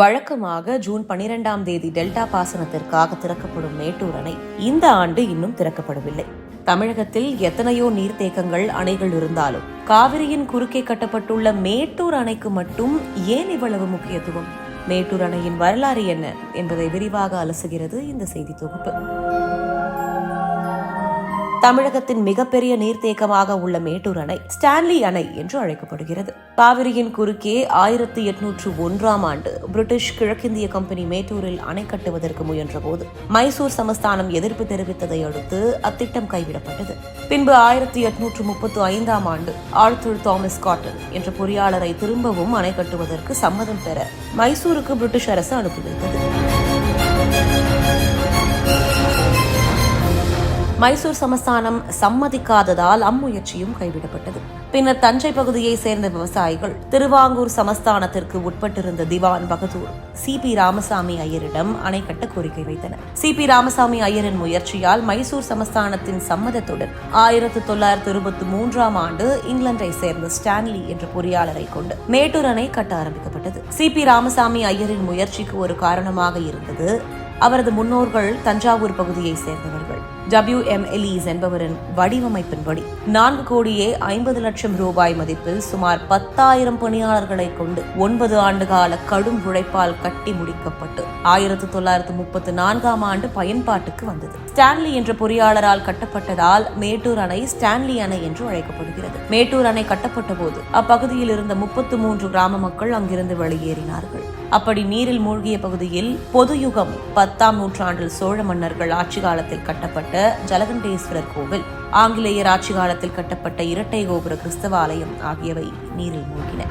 வழக்கமாக ஜூன் பனிரெண்டாம் தேதி டெல்டா பாசனத்திற்காக திறக்கப்படும் மேட்டூர் அணை இந்த ஆண்டு இன்னும் திறக்கப்படவில்லை. தமிழகத்தில் எத்தனையோ நீர்த்தேக்கங்கள் அணைகள் இருந்தாலும் காவிரியின் குறுக்கே கட்டப்பட்டுள்ள மேட்டூர் அணைக்கு மட்டும் ஏன் இவ்வளவு முக்கியத்துவம்? மேட்டூர் அணையின் வரலாறு என்ன என்பதை விரிவாக அலசுகிறது இந்த செய்தி தொகுப்பு. தமிழகத்தின் மிகப்பெரிய நீர்த்தேக்கமாக உள்ள மேட்டூர் அணை ஸ்டான்லி அணை என்று அழைக்கப்படுகிறது. காவிரியின் குறுக்கே ஆயிரத்தி எட்நூற்று ஒன்றாம் ஆண்டு பிரிட்டிஷ் கிழக்கிந்திய கம்பெனி மேட்டூரில் அணை கட்டுவதற்கு முயன்றபோது மைசூர் சமஸ்தானம் எதிர்ப்பு தெரிவித்ததை அடுத்து அத்திட்டம் கைவிடப்பட்டது. பின்பு ஆயிரத்தி எட்நூற்று முப்பத்து ஐந்தாம் ஆண்டு ஆர்த்தர் தாமஸ் காட்டன் என்ற பொறியாளரை திரும்பவும் அணை கட்டுவதற்கு சம்மதம் பெற மைசூருக்கு பிரிட்டிஷ் அரசு அனுப்பி வைத்தது. மைசூர் சமஸ்தானம் சம்மதிக்காததால் அம்முயற்சியும் கைவிடப்பட்டது. பின்னர் தஞ்சை பகுதியை சேர்ந்த விவசாயிகள் திருவாங்கூர் சமஸ்தானத்திற்கு உட்பட்டிருந்த திவான் பகதூர் சி பி ராமசாமி ஐயரிடம் அணை கட்ட கோரிக்கை வைத்தனர். சி பி ராமசாமி ஐயரின் முயற்சியால் மைசூர் சமஸ்தானத்தின் சம்மதத்துடன் ஆயிரத்தி தொள்ளாயிரத்தி இருபத்தி மூன்றாம் ஆண்டு இங்கிலாந்தை சேர்ந்த ஸ்டான்லி என்ற பொறியாளரை கொண்டு மேட்டூர் அணை கட்ட ஆரம்பிக்கப்பட்டது. சி பி ராமசாமி ஐயரின் முயற்சிக்கு ஒரு காரணமாக இருந்தது அவரது முன்னோர்கள் தஞ்சாவூர் பகுதியை சேர்ந்தவர் டபிள்யூ எம் எலீஸ் என்பவரின் வடிவமைப்பின்படி நான்கு கோடியே ஐம்பது லட்சம் ரூபாய் மதிப்பில் சுமார் பத்தாயிரம் பணியாளர்களை கொண்டு ஒன்பது ஆண்டு கால கடும் உழைப்பால் கட்டி முடிக்கப்பட்டு ஆயிரத்தி தொள்ளாயிரத்து முப்பத்தி நான்காம் ஆண்டு பயன்பாட்டுக்கு வந்தது. ஸ்டான்லி என்ற பொறியாளரால் கட்டப்பட்டதால் மேட்டூர் அணை ஸ்டான்லி அணை என்று அழைக்கப்படுகிறது. மேட்டூர் அணை கட்டப்பட்ட போது அப்பகுதியில் இருந்த முப்பத்து மூன்று கிராம மக்கள் அங்கிருந்து வெளியேறினார்கள். அப்படி நீரில் மூழ்கிய பகுதியில் பொது யுகம் பத்தாம் நூற்றாண்டில் சோழ மன்னர்கள் ஆட்சி காலத்தில் கட்டப்பட்ட ஜலகண்டேஸ்வரர் கோவில் ஆங்கிலேயர் ஆட்சி காலத்தில் கட்டப்பட்ட இரட்டை கோபுர கிறிஸ்தவ ஆலயம் ஆகியவை நீரில் மூழ்கின.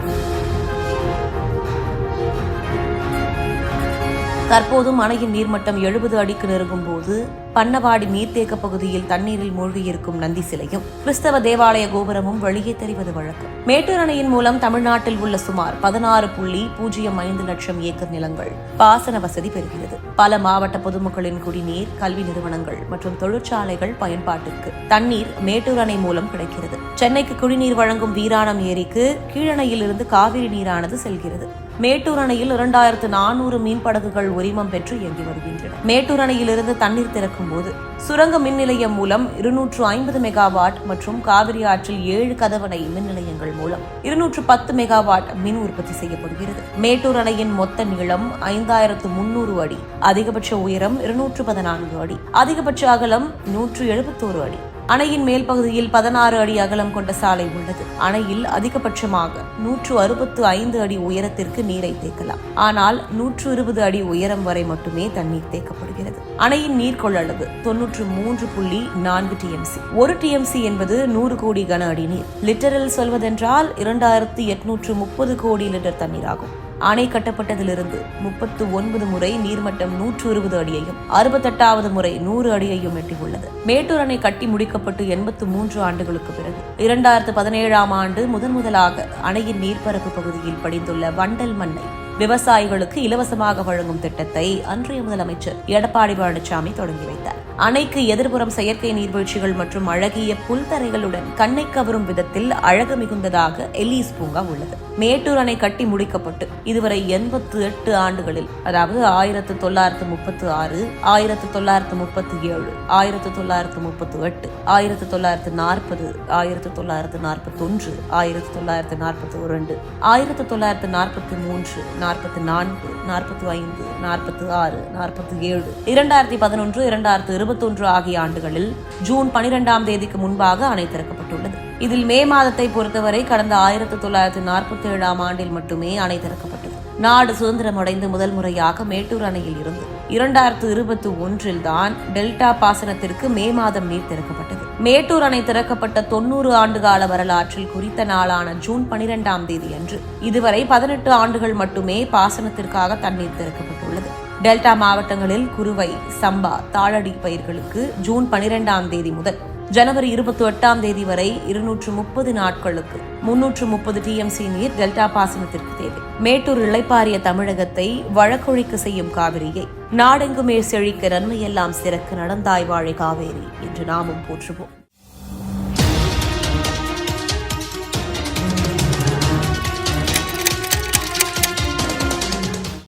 தற்போதும் அணையின் நீர்மட்டம் எழுபது அடிக்கு நெருங்கும் போது பன்னவாடி நீர்த்தேக்க பகுதியில் தண்ணீரில் மூழ்கியிருக்கும் நந்தி சிலையும் கிறிஸ்தவ தேவாலய கோபுரமும் வெளியே தெரிவது வழக்கம். மேட்டூர் அணையின் மூலம் தமிழ்நாட்டில் உள்ள சுமார் பதினாறு புள்ளி பூஜ்ஜியம் ஐந்து லட்சம் ஏக்கர் நிலங்கள் பாசன வசதி பெறுகிறது. பல மாவட்ட பொதுமக்களின் குடிநீர் கல்வி நிறுவனங்கள் மற்றும் தொழிற்சாலைகள் பயன்பாட்டிற்கு தண்ணீர் மேட்டூர் அணை மூலம் கிடைக்கிறது. சென்னைக்கு குடிநீர் வழங்கும் வீராணம் ஏரிக்கு கீழணையிலிருந்து காவிரி நீரானது செல்கிறது. மேட்டூர் அணையில் இரண்டாயிரத்து நானூறு மீன் படகுகள் உரிமம் பெற்று இயங்கி வருகின்றன. மேட்டூர் அணையிலிருந்து தண்ணீர் திறக்கும் பார்க்கும்போது சுரங்க மின் நிலையம் மூலம் இருநூற்று ஐம்பது மெகாவாட் மற்றும் காவிரி ஆற்றில் ஏழு கதவணை மின் நிலையங்கள் மூலம் இருநூற்று பத்து மெகாவாட் மின் உற்பத்தி செய்யப்படுகிறது. மேட்டூர் அணையின் மொத்த நீளம் ஐந்தாயிரத்து முன்னூறு அடி அதிகபட்ச உயரம் இருநூற்று பதினான்கு அடி அதிகபட்ச அகலம் நூற்று எழுபத்தோரு அடி. அணையின் மேல் பகுதியில் பதினாறு அடி அகலம் கொண்ட சாலை உள்ளது. அணையில் அதிகபட்சமாக நூற்று அறுபத்து ஐந்து அடி உயரத்திற்கு நீரை தேக்கலாம். ஆனால் நூற்று இருபது அடி உயரம் வரை மட்டுமே தண்ணீர் தேக்கப்படுகிறது. அணையின் நீர் கொள்ளளவு தொன்னூற்று மூன்று புள்ளி நான்கு டிஎம்சி ஒரு டிஎம்சி என்பது நூறு கோடி கன அடி நீர். லிட்டரில் சொல்வதென்றால் இரண்டாயிரத்து எட்நூற்று முப்பது கோடி லிட்டர் தண்ணீர் ஆகும். அணை கட்டப்பட்டதிலிருந்து முப்பத்து ஒன்பது முறை நீர்மட்டம் நூற்று இருபது அடியையும் அறுபத்தெட்டாவது முறை நூறு அடியையும் எட்டியுள்ளது. மேட்டூர் அணை கட்டி முடிக்கப்பட்டு எண்பத்து மூன்று ஆண்டுகளுக்கு பிறகு இரண்டாயிரத்து பதினேழாம் ஆண்டு முதன் முதலாக அணையின் நீர்ப்பரப்பு பகுதியில் படிந்துள்ள வண்டல் மண்ணை விவசாயிகளுக்கு இலவசமாக வழங்கும் திட்டத்தை அன்றைய முதலமைச்சர் எடப்பாடி பழனிசாமி தொடங்கி வைத்தார். அணைக்கு எதிர்புறம் செயற்கை நீர்வீழ்ச்சிகள் மற்றும் அழகிய புல்தரைகளுடன் கண்ணை கவரும் விதத்தில் அழகு மிகுந்ததாக எலிஸ் பூங்கா உள்ளது. மேட்டூர் அணை கட்டி முடிக்கப்பட்டு இதுவரை எண்பத்து எட்டு ஆண்டுகளில் அதாவது ஆயிரத்து தொள்ளாயிரத்து முப்பத்து ஆறு ஆயிரத்து தொள்ளாயிரத்து முப்பத்தி ஏழு ஆயிரத்து தொள்ளாயிரத்து முப்பத்து எட்டு ஆயிரத்து தொள்ளாயிரத்து நாற்பது ஆயிரத்து தொள்ளாயிரத்து நாற்பத்தி ஒன்று ஆயிரத்து தொள்ளாயிரத்து நாற்பத்தி இரண்டு ஆயிரத்து தொள்ளாயிரத்து நாற்பத்தி மூன்று நாற்பத்தி நான்கு நாற்பத்தி ஐந்து நாற்பத்தி ஆறு நாற்பத்தி ஏழு. இரண்டாயிரத்தி பதினொன்று இரண்டாயிரத்து இருபத்தொன்று ஆகிய ஆண்டுகளில் ஜூன் பனிரெண்டாம் தேதிக்கு முன்பாக அணை திறக்கப்பட்டுள்ளது. இதில் மே மாதத்தை பொறுத்தவரை கடந்த ஆயிரத்தி தொள்ளாயிரத்தி நாற்பத்தி ஏழாம் ஆண்டில் மட்டுமே அணை திறக்கப்பட்டது. நாடு சுதந்திரம் அடைந்து முதல் முறையாக மேட்டூர் அணையில் இருந்து இரண்டாயிரத்து இருபத்தி ஒன்றில் தான் டெல்டா பாசனத்திற்கு மே மாதம் நீர் திறக்கப்பட்டது. மேட்டூர் அணை திறக்கப்பட்ட தொன்னூறு ஆண்டுகால வரலாற்றில் குறித்த நாளான ஜூன் பனிரெண்டாம் தேதி அன்று இதுவரை பதினெட்டு ஆண்டுகள் மட்டுமே பாசனத்திற்காக தண்ணீர் திறக்கப்பட்டுள்ளது. டெல்டா மாவட்டங்களில் குறுவை சம்பா தாளடி பயிர்களுக்கு ஜூன் பனிரெண்டாம் தேதி முதல் ஜனவரி இருபத்தி எட்டாம் தேதி வரை இருநூற்று முப்பது நாட்களுக்கு முன்னூற்று முப்பது டிஎம்சி நீர் டெல்டா பாசனத்திற்கு தேவை. மேட்டூர் இளைப்பாரிய தமிழகத்தை வழக்கொழிக்க செய்யும் காவிரியை நாடெங்குமே செழிக்க நன்மையெல்லாம் சிறக்க நடந்தாய் வாழை காவேரி. என்று நாமும் போற்றுவோம்.